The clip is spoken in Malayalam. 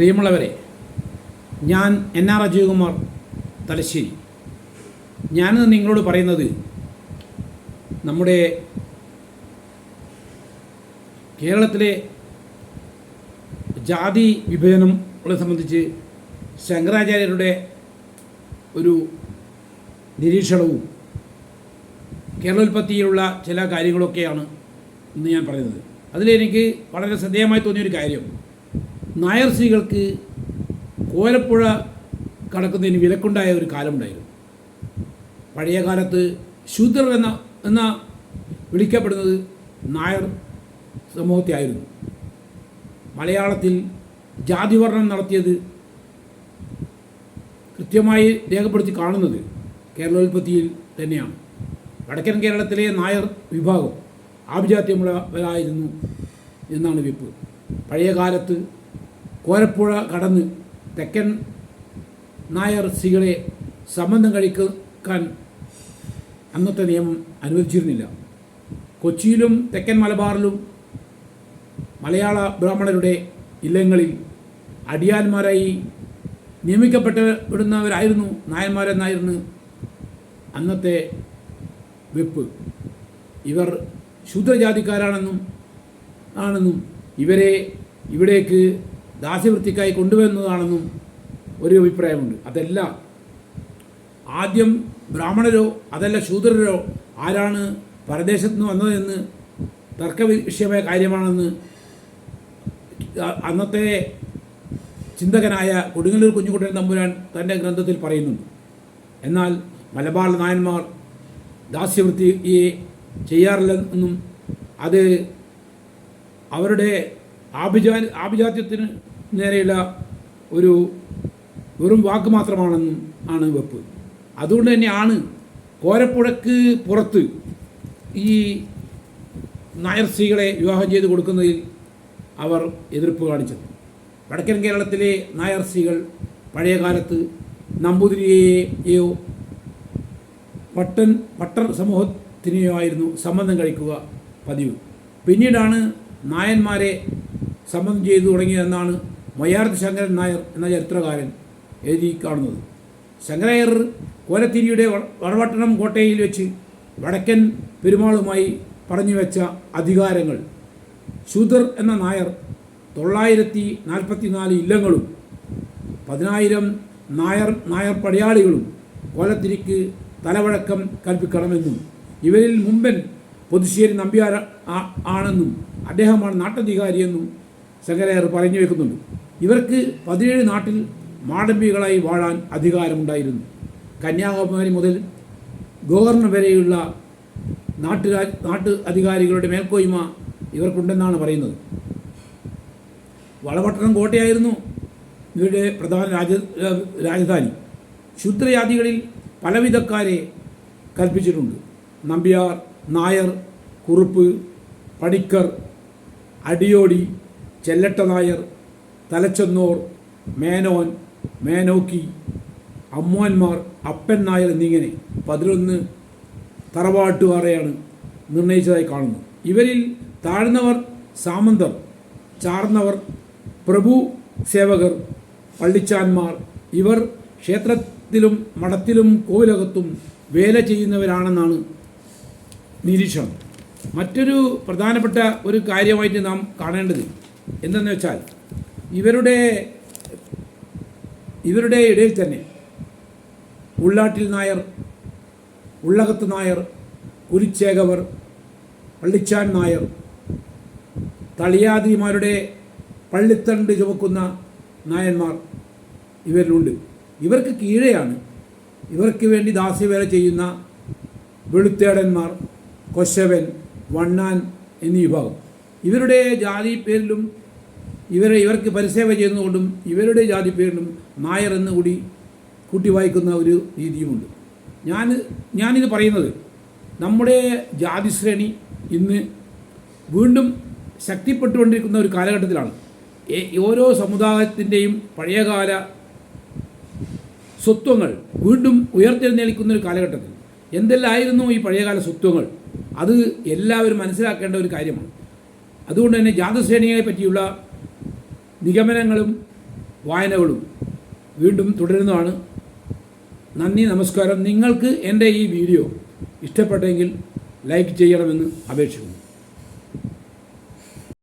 പ്രിയമുള്ളവരെ ഞാൻ എൻ ആർ അജയകുമാർ തലശ്ശേരി. ഞാനിന്ന് നിങ്ങളോട് പറയുന്നത് നമ്മുടെ കേരളത്തിലെ ജാതി വിഭജനങ്ങളെ സംബന്ധിച്ച് ശങ്കരാചാര്യരുടെ ഒരു നിരീക്ഷണവും കേരളോൽപ്പത്തിയിലുള്ള ചില കാര്യങ്ങളൊക്കെയാണ് ഇന്ന് ഞാൻ പറയുന്നത്. അതിലെനിക്ക് വളരെ ശ്രദ്ധേയമായി തോന്നിയൊരു കാര്യം. നായർ സ്ത്രീകൾക്ക് കോലപ്പുഴ കടക്കുന്നതിന് വിലക്കുണ്ടായ ഒരു കാലമുണ്ടായിരുന്നു. പഴയ കാലത്ത് ശൂദ്രർ എന്ന എന്ന വിളിക്കപ്പെടുന്നത് നായർ സമൂഹത്തെ ആയിരുന്നു മലയാളത്തിൽ ജാതിവർണം നടത്തിയത് കൃത്യമായി രേഖപ്പെടുത്തി കാണുന്നത് കേരളോൽപ്പത്തിയിൽ തന്നെയാണ്. വടക്കൻ കേരളത്തിലെ നായർ വിഭാഗം ആഭിജാത്യമുള്ളവരായിരുന്നു എന്നാണ് വിപ്പ്. പഴയ കാലത്ത് കോരപ്പുഴ കടന്ന് തെക്കൻ നായർ സ്ത്രീകളെ സംബന്ധം കഴിക്കാൻ അന്നത്തെ നിയമം അനുവദിച്ചിരുന്നില്ല. കൊച്ചിയിലും തെക്കൻ മലബാറിലും മലയാള ബ്രാഹ്മണരുടെ ഇല്ലങ്ങളിൽ അടിയാന്മാരായി നിയമിക്കപ്പെട്ടുവിടുന്നവരായിരുന്നു നായന്മാരെന്നായിരുന്നു അന്നത്തെ വെപ്പ്. ഇവർ ശൂദ്രജാതിക്കാരാണെന്നും ആണെന്നും ഇവരെ ഇവിടേക്ക് ദാസ്യവൃത്തിക്കായി കൊണ്ടുവരുന്നതാണെന്നും ഒരു അഭിപ്രായമുണ്ട്. അതല്ല ആദ്യം ബ്രാഹ്മണരോ അതല്ല ശൂദ്രരോ ആരാണ് പരദേശത്ത് നിന്ന് വന്നതെന്ന് തർക്ക വിഷയമായ കാര്യമാണെന്ന് അന്നത്തെ ചിന്തകനായ കൊടുങ്ങല്ലൂർ കുഞ്ഞുകുട്ടൻ തമ്പുരാൻ തന്റെ ഗ്രന്ഥത്തിൽ പറയുന്നുണ്ട്. എന്നാൽ മലബാർ നായന്മാർ ദാസ്യവൃത്തിയെ ചെയ്യാറില്ലെന്നും അത് അവരുടെ ആഭിജാ ആഭിജാത്യത്തിന് നേരെയുള്ള ഒരു വെറും വാക്ക് മാത്രമാണെന്നും ആണ് വെപ്പ്. അതുകൊണ്ട് തന്നെയാണ് കോരപ്പുഴക്ക് പുറത്ത് ഈ നായർ സ്ത്രീകളെ വിവാഹം ചെയ്ത് കൊടുക്കുന്നതിൽ അവർ എതിർപ്പ് കാണിച്ചത്. വടക്കൻ കേരളത്തിലെ നായർ സ്ത്രീകൾ പഴയ കാലത്ത് നമ്പൂതിരിയെയോ പട്ടൻ പട്ടർ സമൂഹത്തിനെയോ ആയിരുന്നു സംബന്ധം കഴിക്കുക പതിവ്. പിന്നീടാണ് നായന്മാരെ സംബന്ധം ചെയ്തു തുടങ്ങിയതെന്നാണ് മയ്യാർത്ത് ശങ്കരൻ നായർ എന്ന ചരിത്രകാരൻ എഴുതി കാണുന്നത് ശങ്കരയർ കോലത്തിരിയുടെ വടവട്ടണം കോട്ടയിൽ വെച്ച് വടക്കൻ പെരുമാളുമായി പറഞ്ഞു വെച്ച അധികാരങ്ങൾ. ശൂദർ എന്ന നായർ തൊള്ളായിരത്തി നാൽപ്പത്തി നാല് ഇല്ലങ്ങളും പതിനായിരം നായർ നായർ പടയാളികളും കോലത്തിരിക്ക് തലവഴക്കം കൽപ്പിക്കണമെന്നും ഇവരിൽ മുമ്പൻ പുതുശ്ശേരി നമ്പ്യാർ ആണെന്നും അദ്ദേഹമാണ് നാട്ടധികാരിയെന്നും ശങ്കരയർ പറഞ്ഞു വെക്കുന്നുണ്ട്. ഇവർക്ക് പതിനേഴ് നാട്ടിൽ മാടമ്പികളായി വാഴാൻ അധികാരമുണ്ടായിരുന്നു. കന്യാകുമാരി മുതൽ ഗവർണർ വരെയുള്ള നാട്ടുരാ നാട്ടു അധികാരികളുടെ മേൽക്കോയ്മ ഇവർക്കുണ്ടെന്നാണ് പറയുന്നത്. വളപട്ടണം കോട്ടയായിരുന്നു ഇവരുടെ പ്രധാന രാജ രാജധാനി. ശൂദ്രജാതികളിൽ പലവിധക്കാരെ കൽപ്പിച്ചിട്ടുണ്ട്. നമ്പ്യാർ നായർ കുറുപ്പ് പടിക്കർ അടിയോടി ചെല്ലട്ട നായർ തലച്ചെന്നോർ മേനോൻ മേനോക്കി അമ്മോന്മാർ അപ്പൻ നായർ എന്നിങ്ങനെ പതിനൊന്ന് തറവാട്ടുകാരെയാണ് നിർണയിച്ചതായി കാണുന്നു. ഇവരിൽ താഴ്ന്നവർ സാമന്തർ ചാർന്നവർ പ്രഭു സേവകർ പള്ളിച്ചാന്മാർ. ഇവർ ക്ഷേത്രത്തിലും മഠത്തിലും കോവിലകത്തും വേല ചെയ്യുന്നവരാണെന്നാണ് നിരീക്ഷണം. മറ്റൊരു പ്രധാനപ്പെട്ട ഒരു കാര്യമായിട്ട് നാം കാണേണ്ടത് എന്തെന്ന് വെച്ചാൽ ഇവരുടെ ഇവരുടെ ഇടയിൽ തന്നെ ഉള്ളാട്ടിൽ നായർ ഉള്ളകത്ത് നായർ കുരിച്ചേകവർ പള്ളിച്ചാൻ നായർ തളിയാതിമാരുടെ പള്ളിത്തണ്ട് ചുമക്കുന്ന നായന്മാർ ഇവരിലുണ്ട്. ഇവർക്ക് കീഴെയാണ് ഇവർക്ക് വേണ്ടി ദാസ്യവേല ചെയ്യുന്ന വെളുത്തേടന്മാർ കൊശവൻ വണ്ണാൻ എന്നീ വിഭാഗം. ഇവരുടെ ജാതി പേരിലും ഇവരെ ഇവർക്ക് പരിസേവ ചെയ്യുന്നതുകൊണ്ടും ഇവരുടെ ജാതി പേരിലും നായർ എന്ന് കൂടി കൂട്ടി വായിക്കുന്ന ഒരു രീതിയുമുണ്ട്. ഞാൻ ഞാനിത് പറയുന്നത് നമ്മുടെ ജാതി ശ്രേണി ഇന്ന് വീണ്ടും ശക്തിപ്പെട്ടുകൊണ്ടിരിക്കുന്ന ഒരു കാലഘട്ടത്തിലാണ്. ഓരോ സമുദായത്തിന്റെയും പഴയകാല സ്വത്വങ്ങൾ വീണ്ടും ഉയർത്തെഴുന്നേൽക്കുന്ന ഒരു കാലഘട്ടത്തിൽ. എന്തെല്ലായിരുന്നു ഈ പഴയകാല സ്വത്വങ്ങൾ? അത് എല്ലാവരും മനസ്സിലാക്കേണ്ട ഒരു കാര്യമാണ്. അതുകൊണ്ട് തന്നെ ജാതശ്രേണിയെ പറ്റിയുള്ള നിഗമനങ്ങളും വായനകളും വീണ്ടും തുടരുന്നതാണ്. നന്ദി നമസ്കാരം. നിങ്ങൾക്ക് എന്റെ ഈ വീഡിയോ ഇഷ്ടപ്പെട്ടെങ്കിൽ ലൈക്ക് ചെയ്യണമെന്ന് അപേക്ഷിക്കുന്നു.